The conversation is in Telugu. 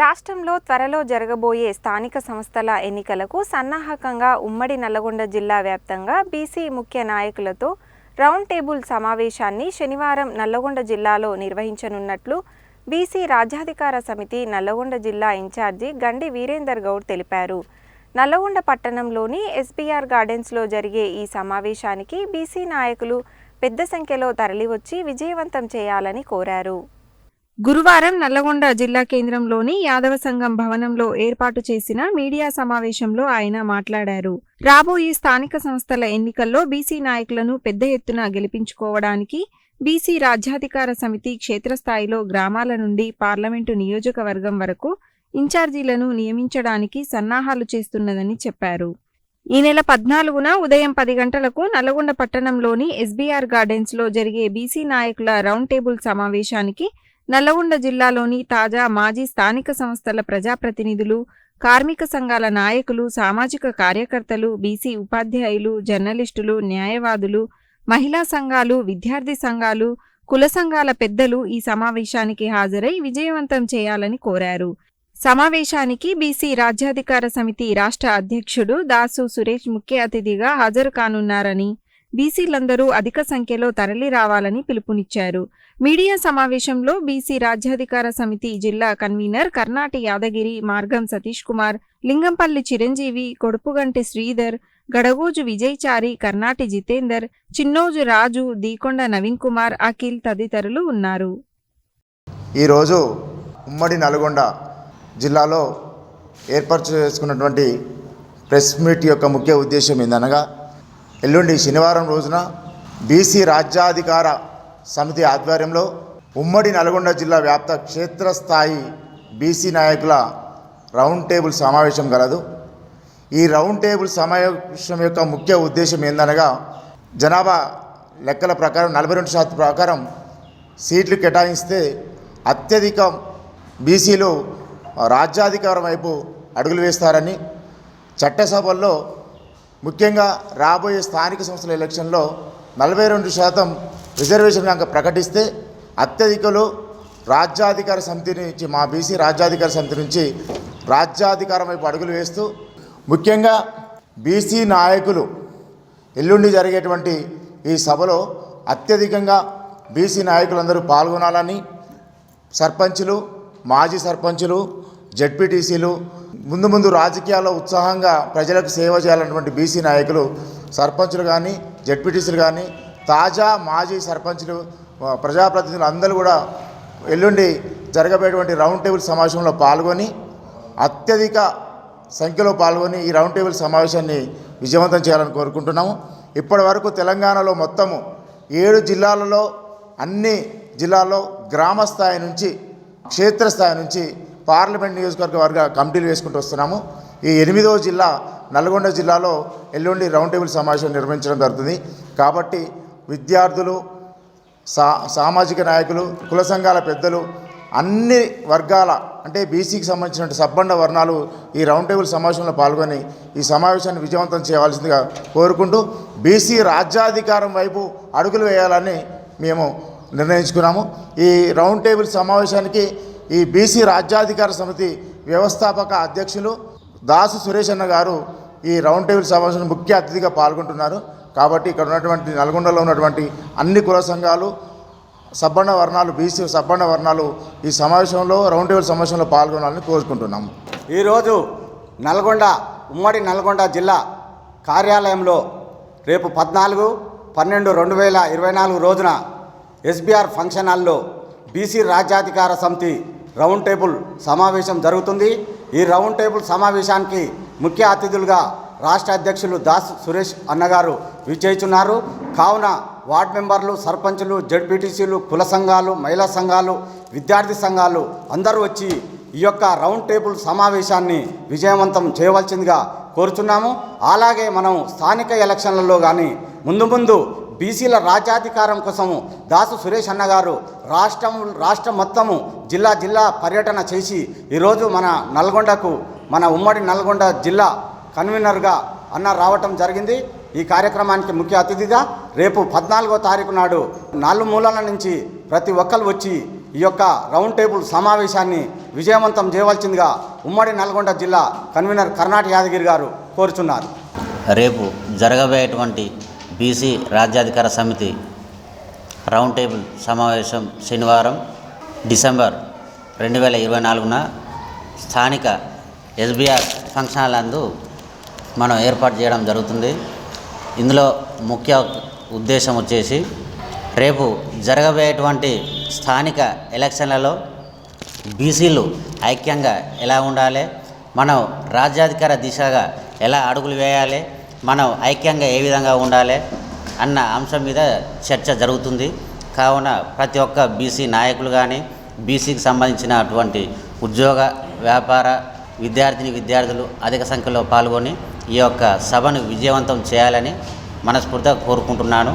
రాష్ట్రంలో త్వరలో జరగబోయే స్థానిక సంస్థల ఎన్నికలకు సన్నాహకంగా ఉమ్మడి నల్లగొండ జిల్లా వ్యాప్తంగా బీసీ ముఖ్య నాయకులతో రౌండ్ టేబుల్ సమావేశాన్ని శనివారం నల్లగొండ జిల్లాలో నిర్వహించనున్నట్లు బీసీ రాజ్యాధికార సమితి నల్లగొండ జిల్లా ఇన్ఛార్జి గండి వీరేందర్ గౌడ్ తెలిపారు. నల్లగొండ పట్టణంలోని ఎస్బీఆర్ గార్డెన్స్లో జరిగే ఈ సమావేశానికి బీసీ నాయకులు పెద్ద సంఖ్యలో తరలివచ్చి విజయవంతం చేయాలని కోరారు. గురువారం నల్లగొండ జిల్లా కేంద్రంలోని యాదవ సంఘం భవనంలో ఏర్పాటు చేసిన మీడియా సమావేశంలో ఆయన మాట్లాడారు. రాబోయే స్థానిక సంస్థల ఎన్నికల్లో బీసీ నాయకులను పెద్ద ఎత్తున గెలిపించుకోవడానికి బీసీ రాజ్యాధికార సమితి క్షేత్రస్థాయిలో గ్రామాల నుండి పార్లమెంటు నియోజకవర్గం వరకు ఇన్ఛార్జీలను నియమించడానికి సన్నాహాలు చేస్తున్నదని చెప్పారు. ఈ నెల పద్నాలుగున ఉదయం పది గంటలకు నల్లగొండ పట్టణంలోని ఎస్బీఆర్ గార్డెన్స్లో జరిగే బీసీ నాయకుల రౌండ్ టేబుల్ సమావేశానికి నల్లగొండ జిల్లాలోని తాజా మాజీ స్థానిక సంస్థల ప్రజాప్రతినిధులు కార్మిక సంఘాల నాయకులు సామాజిక కార్యకర్తలు బీసీ ఉపాధ్యాయులు జర్నలిస్టులు న్యాయవాదులు మహిళా సంఘాలు విద్యార్థి సంఘాలు కుల సంఘాల పెద్దలు ఈ సమావేశానికి హాజరై విజయవంతం చేయాలని కోరారు. సమావేశానికి బీసీ రాజ్యాధికార సమితి రాష్ట్ర అధ్యక్షుడు దాసు సురేష్ ముఖ్య అతిథిగా హాజరు కానున్నారని బీసీలందరూ అధిక సంఖ్యలో తరలి రావాలని పిలుపునిచ్చారు. మీడియా సమావేశంలో బీసీ రాజ్యాధికార సమితి జిల్లా కన్వీనర్ కర్ణాటి యాదగిరి మార్గం సతీష్ కుమార్ లింగంపల్లి చిరంజీవి కొడుపుగంటి శ్రీధర్ గడగోజు విజయచారి కర్ణాటి జితేందర్ చిన్నోజు రాజు దీకొండ నవీన్ కుమార్ అఖిల్ తదితరులు ఉన్నారు. ఈరోజు ఉమ్మడి నల్గొండ జిల్లాలో ఏర్పాటు చేసుకున్నటువంటి ప్రెస్ మీట్ యొక్క ముఖ్య ఉద్దేశం ఏందనగా ఎల్లుండి శనివారం రోజున బీసీ రాజ్యాధికార సమితి ఆధ్వర్యంలో ఉమ్మడి నల్గొండ జిల్లా వ్యాప్త క్షేత్రస్థాయి బీసీ నాయకుల రౌండ్ టేబుల్ సమావేశం కలదు. ఈ రౌండ్ టేబుల్ సమావేశం యొక్క ముఖ్య ఉద్దేశం ఏందనగా జనాభా లెక్కల ప్రకారం నలభై రెండు శాతం ప్రకారం సీట్లు కేటాయిస్తే అత్యధిక బీసీలు రాజ్యాధికారం వైపు అడుగులు వేస్తారని చట్టసభల్లో ముఖ్యంగా రాబోయే స్థానిక సంస్థల ఎలక్షన్లో నలభై రెండు శాతం రిజర్వేషన్ కనుక ప్రకటిస్తే అత్యధికలు రాజ్యాధికార సమితి నుంచి మా బీసీ రాజ్యాధికార సమితి నుంచి రాజ్యాధికారం వైపు అడుగులు వేస్తూ ముఖ్యంగా బీసీ నాయకులు ఎల్లుండి జరిగేటువంటి ఈ సభలో అత్యధికంగా బీసీ నాయకులందరూ పాల్గొనాలని సర్పంచులు మాజీ సర్పంచులు జడ్పీటీసీలు ముందు ముందు రాజకీయాల్లో ఉత్సాహంగా ప్రజలకు సేవ చేయాలన్నటువంటి బీసీ నాయకులు సర్పంచులు కానీ జడ్పీటీసీలు కానీ తాజా మాజీ సర్పంచులు ప్రజాప్రతినిధులు అందరూ కూడా ఎల్లుండి జరగబోయేటువంటి రౌండ్ టేబుల్ సమావేశంలో పాల్గొని అత్యధిక సంఖ్యలో పాల్గొని ఈ రౌండ్ టేబుల్ సమావేశాన్ని విజయవంతం చేయాలని కోరుకుంటున్నాము. ఇప్పటి వరకు తెలంగాణలో మొత్తము ఏడు జిల్లాలలో అన్ని జిల్లాల్లో గ్రామ స్థాయి నుంచి క్షేత్రస్థాయి నుంచి పార్లమెంట్ నియోజకవర్గ వర్గ కమిటీలు వేసుకుంటూ వస్తున్నాము. ఈ ఎనిమిదవ జిల్లా నల్గొండ జిల్లాలో ఎల్లుండి రౌండ్ టేబుల్ సమావేశం నిర్వహించడం జరుగుతుంది. కాబట్టి విద్యార్థులు సా సామాజిక నాయకులు కుల సంఘాల పెద్దలు అన్ని వర్గాల అంటే బీసీకి సంబంధించిన సబ్బండ వర్ణాలు ఈ రౌండ్ టేబుల్ సమావేశంలో పాల్గొని ఈ సమావేశాన్ని విజయవంతం చేయవలసిందిగా కోరుకుంటూ బీసీ రాజ్యాధికారం వైపు అడుగులు వేయాలని మేము నిర్ణయించుకున్నాము. ఈ రౌండ్ టేబుల్ సమావేశానికి ఈ బీసీ రాజ్యాధికార సమితి వ్యవస్థాపక అధ్యక్షులు దాసు సురేష్ అన్న గారు ఈ రౌండ్ టేబుల్ సమావేశంలో ముఖ్య అతిథిగా పాల్గొంటున్నారు. కాబట్టి ఇక్కడ ఉన్నటువంటి నల్గొండలో ఉన్నటువంటి అన్ని కుల సంఘాలు సబ్బండ వర్ణాలు బీసీ సబ్బండ వర్ణాలు ఈ సమావేశంలో రౌండ్ టేబుల్ సమావేశంలో పాల్గొనాలని కోరుకుంటున్నాము ఈరోజు నల్గొండ ఉమ్మడి నల్గొండ జిల్లా కార్యాలయంలో రేపు పద్నాలుగు పన్నెండు రెండు వేల ఇరవై నాలుగు రోజున ఎస్బీఆర్ ఫంక్షన్ హాల్లో బీసీ రాజ్యాధికార సమితి రౌండ్ టేబుల్ సమావేశం జరుగుతుంది. ఈ రౌండ్ టేబుల్ సమావేశానికి ముఖ్య అతిథులుగా రాష్ట్ర అధ్యక్షులు దాస్ సురేష్ అన్నగారు విచ్చేస్తున్నారు కావున వార్డు మెంబర్లు సర్పంచులు జడ్పీటీసీలు కుల సంఘాలు మహిళా సంఘాలు విద్యార్థి సంఘాలు అందరూ వచ్చి ఈ యొక్క రౌండ్ టేబుల్ సమావేశాన్ని విజయవంతం చేయవలసిందిగా కోరుచున్నాము. అలాగే మనం స్థానిక ఎలక్షన్లలో కానీ ముందు ముందు బీసీల రాజ్యాధికారం కోసము దాసు సురేష్ అన్నగారు రాష్ట్రం రాష్ట్రం మొత్తము జిల్లా జిల్లా పర్యటన చేసి ఈరోజు మన నల్గొండకు మన ఉమ్మడి నల్గొండ జిల్లా కన్వీనర్గా అన్న రావటం జరిగింది. ఈ కార్యక్రమానికి ముఖ్య అతిథిగా రేపు పద్నాలుగో తారీఖు నాడు నాలుగు మూలాల నుంచి ప్రతి ఒక్కరు వచ్చి ఈ యొక్క రౌండ్ టేబుల్ సమావేశాన్ని విజయవంతం చేయవలసిందిగా ఉమ్మడి నల్గొండ జిల్లా కన్వీనర్ కర్ణాటక యాదగిరి గారు కోరుచున్నారు. రేపు జరగబోయేటువంటి బీసీ రాజ్యాధికార సమితి రౌండ్ టేబుల్ సమావేశం శనివారం డిసెంబర్ రెండు వేల ఇరవై నాలుగున స్థానిక ఎస్బీఆర్ ఫంక్షన్ హాల్ నందు మనం ఏర్పాటు చేయడం జరుగుతుంది. ఇందులో ముఖ్య ఉద్దేశం వచ్చేసి రేపు జరగబోయేటువంటి స్థానిక ఎలక్షన్లలో బీసీలు ఐక్యంగా ఎలా ఉండాలి మనం రాజ్యాధికార దిశగా ఎలా అడుగులు వేయాలి మనం ఐక్యంగా ఏ విధంగా ఉండాలి అన్న అంశం మీద చర్చ జరుగుతుంది. కావున ప్రతి ఒక్క బీసీ నాయకులు కానీ బీసీకి సంబంధించిన అటువంటి ఉద్యోగ వ్యాపార విద్యార్థిని విద్యార్థులు అధిక సంఖ్యలో పాల్గొని ఈ యొక్క సభను విజయవంతం చేయాలని మనస్ఫూర్తిగా కోరుకుంటున్నాను.